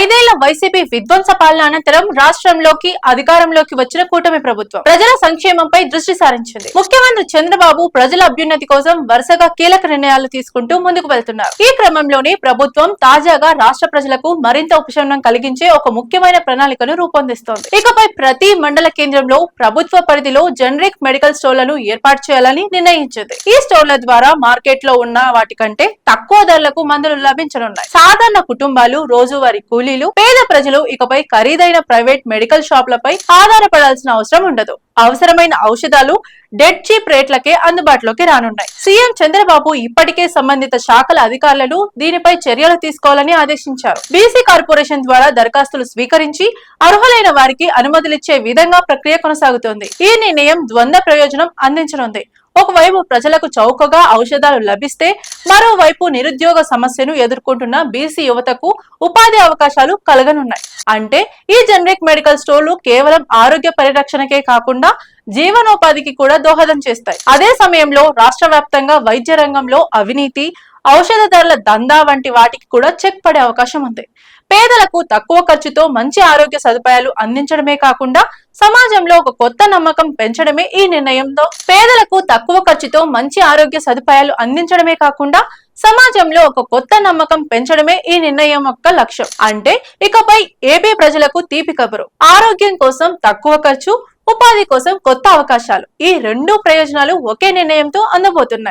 ఐదేళ్ళ వైసీపీ విధ్వంస పాలన అనంతరం రాష్ట్రంలోకి అధికారంలోకి వచ్చిన కూటమి ప్రభుత్వం ప్రజల సంక్షేమంపై దృష్టి సారించింది. ముఖ్యమంత్రి చంద్రబాబు ప్రజల అభ్యున్నతి కోసం వరుసగా కీలక నిర్ణయాలు తీసుకుంటూ ముందుకు వెళ్తున్నారు. ఈ క్రమంలోనే ప్రభుత్వం తాజాగా రాష్ట్ర ప్రజలకు మరింత ఉపశమనం కలిగించే ఒక ముఖ్యమైన ప్రణాళికను రూపొందిస్తోంది. ఇకపై ప్రతి మండల కేంద్రంలో ప్రభుత్వ పరిధిలో జనరిక్ మెడికల్ స్టోర్లను ఏర్పాటు చేయాలని నిర్ణయించింది. ఈ స్టోర్ల ద్వారా మార్కెట్లో ఉన్న వాటికంటే తక్కువ ధరలకు మందులు లభించనున్నాయి. సాధారణ కుటుంబాలు రోజువారీ కూలీలు పేద ప్రజలు ఇకపై ఖరీదైన ప్రైవేట్ మెడికల్ షాపులపై ఆధారపడాల్సిన అవసరం ఉండదు. అవసరమైన ఔషధాలు డెడ్ చీప్ రేట్లకే అందుబాటులోకి రానున్నాయి. సీఎం చంద్రబాబు ఇప్పటికే సంబంధిత శాఖల అధికారులను దీనిపై చర్యలు తీసుకోవాలని ఆదేశించారు. బీసీ కార్పొరేషన్ ద్వారా దరఖాస్తులు స్వీకరించి అర్హులైన వారికి అనుమతులిచ్చే విధంగా ప్రక్రియ కొనసాగుతోంది. ఈ నిర్ణయం ద్వంద్వ ప్రయోజనం అందించనుంది. ఒకవైపు ప్రజలకు చౌకగా ఔషధాలు లభిస్తే మరోవైపు నిరుద్యోగ సమస్యను ఎదుర్కొంటున్న బీసీ యువతకు ఉపాధి అవకాశాలు కలగనున్నాయి. అంటే ఈ జనరిక్ మెడికల్ స్టోర్లు కేవలం ఆరోగ్య పరిరక్షణకే కాకుండా జీవనోపాధికి కూడా దోహదం చేస్తాయి. అదే సమయంలో రాష్ట్ర వ్యాప్తంగా వైద్య రంగంలో అవినీతి ఔషధ ధరల దందా వంటి వాటికి కూడా చెక్ పడే అవకాశం ఉంది. పేదలకు తక్కువ ఖర్చుతో మంచి ఆరోగ్య సదుపాయాలు అందించడమే కాకుండా సమాజంలో ఒక కొత్త నమ్మకం పెంచడమే ఈ నిర్ణయంతో పేదలకు తక్కువ ఖర్చుతో మంచి ఆరోగ్య సదుపాయాలు అందించడమే కాకుండా సమాజంలో ఒక కొత్త నమ్మకం పెంచడమే ఈ నిర్ణయం యొక్క లక్ష్యం. అంటే ఇకపై ఏపీ ప్రజలకు తీపి కబురు. ఆరోగ్యం కోసం తక్కువ ఖర్చు ఉపాధి కోసం కొత్త అవకాశాలు. ఈ రెండు ప్రయోజనాలు ఒకే నిర్ణయంతో అందబోతున్నాయి.